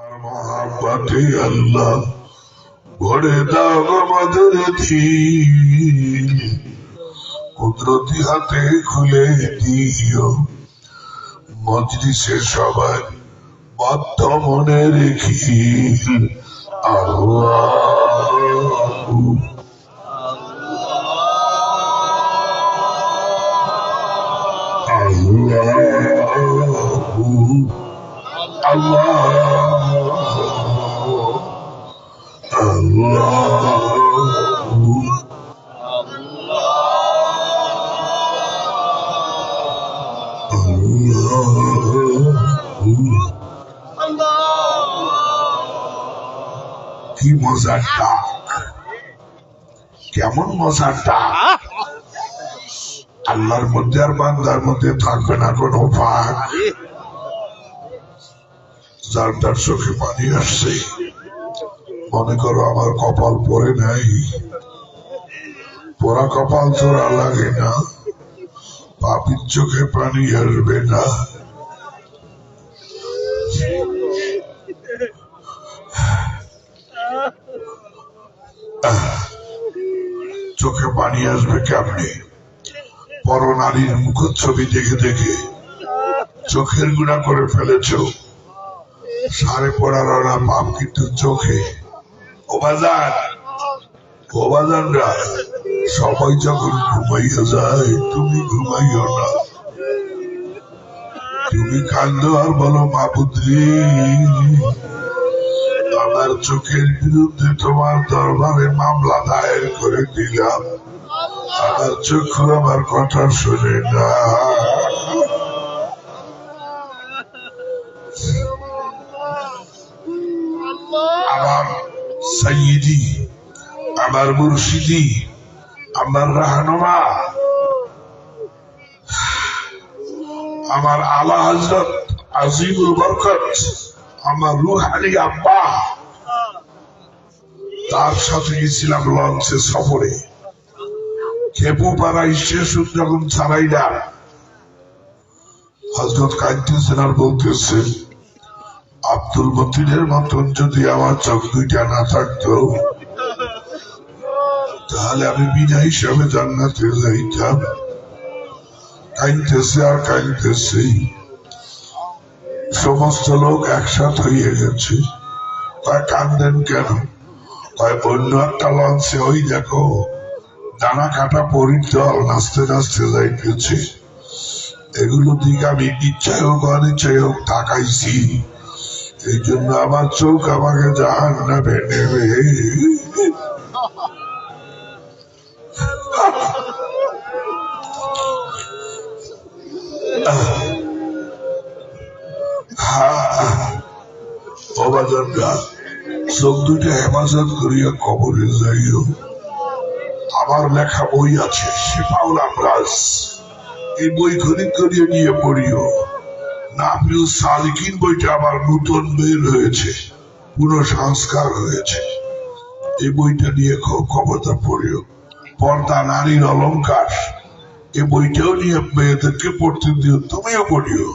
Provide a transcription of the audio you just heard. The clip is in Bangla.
তোমার মহাব্বাতে আল্লাহ ভরে দাও আমাদের কুদরতি হাতে খুলে দিও। মজলিসে সবাই বদ্ধ মনে রেখি আল্লাহ। আল্লাহ। কি মজার কেমন মজার ডাক? আল্লাহর মধ্যে আর বান্দার মধ্যে থাকবে না কোনো ফাঁক। যার তার চোখে পানি আসছে। মনে করো আমার কপাল পরে নাই। পোড়া কপাল তোরা লাগে না। পাপির চোখে পানি আসবে না। চোখে পানি আসবে কেমনে? পর নারীর মুখচ্ছবি দেখে দেখে। চোখের গুণা করে ফেলেছ। সারে পড়ার ওরা পাপ, কিন্তু চোখে। ও বাজার ও বাজানরা, সবাই যখন ঘুমাইয়া যায়, তুমি ঘুমাইও না। তুমি কান্দ আর বলো মাপুত্রী আমার চোখের বিরুদ্ধে তোমার দরবারে মামলা দায়ের করে দিলাম। আমার চক্ষু আমার কথা শুনে না। সৈয়দি আমার মুর্শিদি, আমার রাহনুমা, আমার আলা হজরত আজিমুল বরকত, আমার রুহানি আব্বা। তার সাথে গেছিলাম লঞ্চে সফরে। খেপু খেপুপাড়া স্টেশন যখন ছাড়াইলাম হজরত কাঁদতেছেন আর বলতেছেন আব্দুল মতিনের মতন যদি আমার চোখ দুইটা না থাকতো, তাহলে আমি বিনা হিসাবে জান্নাতে যাইতাম। কাইনতেছে আর কাইনতেছে। সমস্ত লোক একসাথ হয়ে গেছে। কয় কান্দেন কেন? কয় অন্য একটা লঞ্চে, ওই দেখো ডানা কাটা পরির দল নাচতে নাচতে যাইতেছে। এগুলো দিকে আমি ইচ্ছায় হোক, অনিচ্ছায় হোক, তাকাইছি। এই জন্য আমার চোখ আমাকে জাহান নামে নেবে অবাজানরা চোখ দুইটা হেফাজত করিয়া কবরে যাইও। আমার লেখা বই আছে, শেফাউল আমরাজ। এই বই খরিদ করিয়ে নিয়ে পড়িও। নাফিউ সালিকিন বইটা আমার নতুন বের হয়েছে, পুনঃসংস্কার হয়েছে। এই বইটা নিয়ে খুব ক্ষমতা পড়িও পর্দা, নারীর অলংকার এই বইটাও নিয়ে মেয়েদেরকে পড়তে দিও, তুমিও পড়িও।